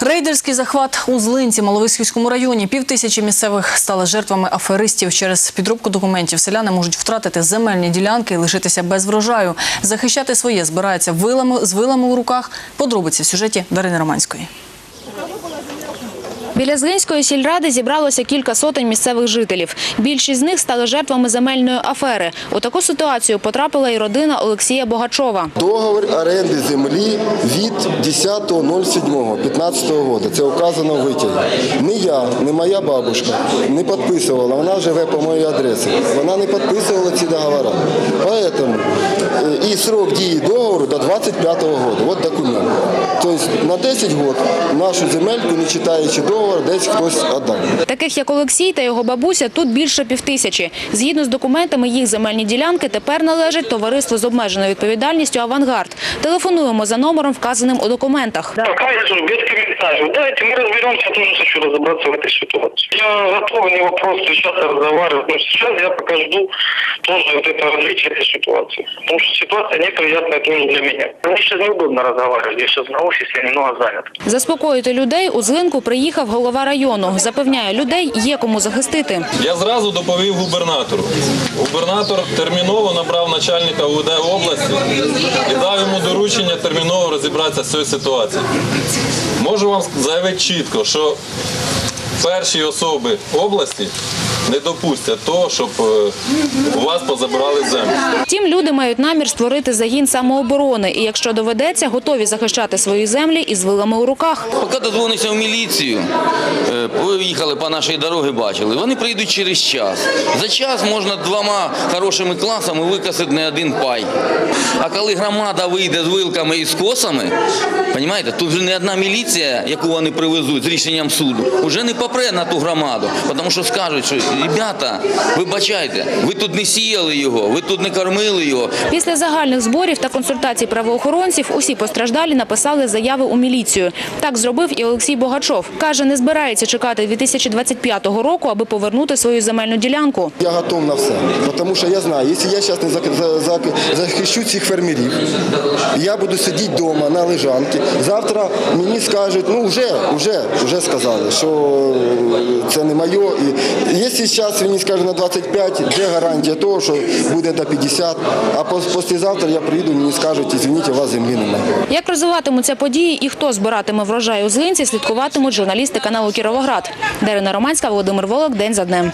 Рейдерський захват у Злинці, Маловисхівському районі. Півтисячі місцевих стали жертвами аферистів. Через підробку документів селяни можуть втратити земельні ділянки і лишитися без врожаю. Захищати своє збирається вилами, з вилами у руках. Подробиці в сюжеті Дарини Романської. Біля Злинської сільради зібралося кілька сотень місцевих жителів. Більшість з них стали жертвами земельної афери. У таку ситуацію потрапила і родина Олексія Богачова. Договор оренди землі від 10.07.15 року. Це указано в витязі. Ні я, ні моя бабушка не підписувала. Вона живе по моїй адресі. Вона не підписувала ці договори. Поэтому е, і срок дії договору до 25-го року. От документ. Тобто на 10 років нашу земельку, не читаючи договор, десь хтось віддав. Таких як Олексій та його бабуся тут більше півтисячі. Згідно з документами, їх земельні ділянки тепер належать товариству з обмеженою відповідальністю «Авангард». Телефонуємо за номером, вказаним у документах. Пока я тут без комментариев. Давайте мы разберемся, я тоже хочу разобраться в этой ситуации. Я готов, не вопрос, сейчас разговаривать, но сейчас я пока жду тоже вот это развитие этой ситуации. Потому что ситуация неприятная тоже для меня. Мне сейчас неудобно разговаривать, я сейчас на офисе, немного занят. Заспокоїти людей у Злинку приїхав голова району. Запевняє, людей є кому захистити. Я зразу доповів губернатору. Губернатор терміново набрав начальника УВД області і дав йому доручення терміново розібратися з цією ситуацією. Можу вам заявити чітко, що перші особи області не допустять того, щоб е, у вас позабирали землю. Втім, люди мають намір створити загін самооборони і, якщо доведеться, готові захищати свої землі із вилами у руках. Поки дозвонився в міліцію, е, поїхали по нашій дорогі, бачили, вони прийдуть через час. За час можна двома хорошими класами викосити не один пай. А коли громада вийде з вилками і з косами, розумієте, тут вже не одна міліція, яку вони привезуть з рішенням суду, вже не попре на ту громаду, тому що скажуть, що ребята, вибачайте, ви тут не сіяли його, ви тут не кормили його, Після загальних зборів та консультацій правоохоронців усі постраждалі написали заяви у міліцію. Так зробив і Олексій Богачов. Каже, не збирається чекати 2025 року, аби повернути свою земельну ділянку. Я готов на все. Тому що я знаю, якщо я зараз не захищу цих фермерів, я буду сидіти вдома на лежанці. Завтра мені скажуть, ну вже, вже, вже сказали, що це не моє. І якщо зараз мені скаже на 25, де гарантія того, що буде до 50, а післязавтра я приїду, мені скажуть, извините, у вас землі немає. Як розвиватимуться події і хто збиратиме врожай у Злинці, слідкуватимуть журналісти каналу Кіровоград. Дарина Романська, Володимир Волок. День за днем.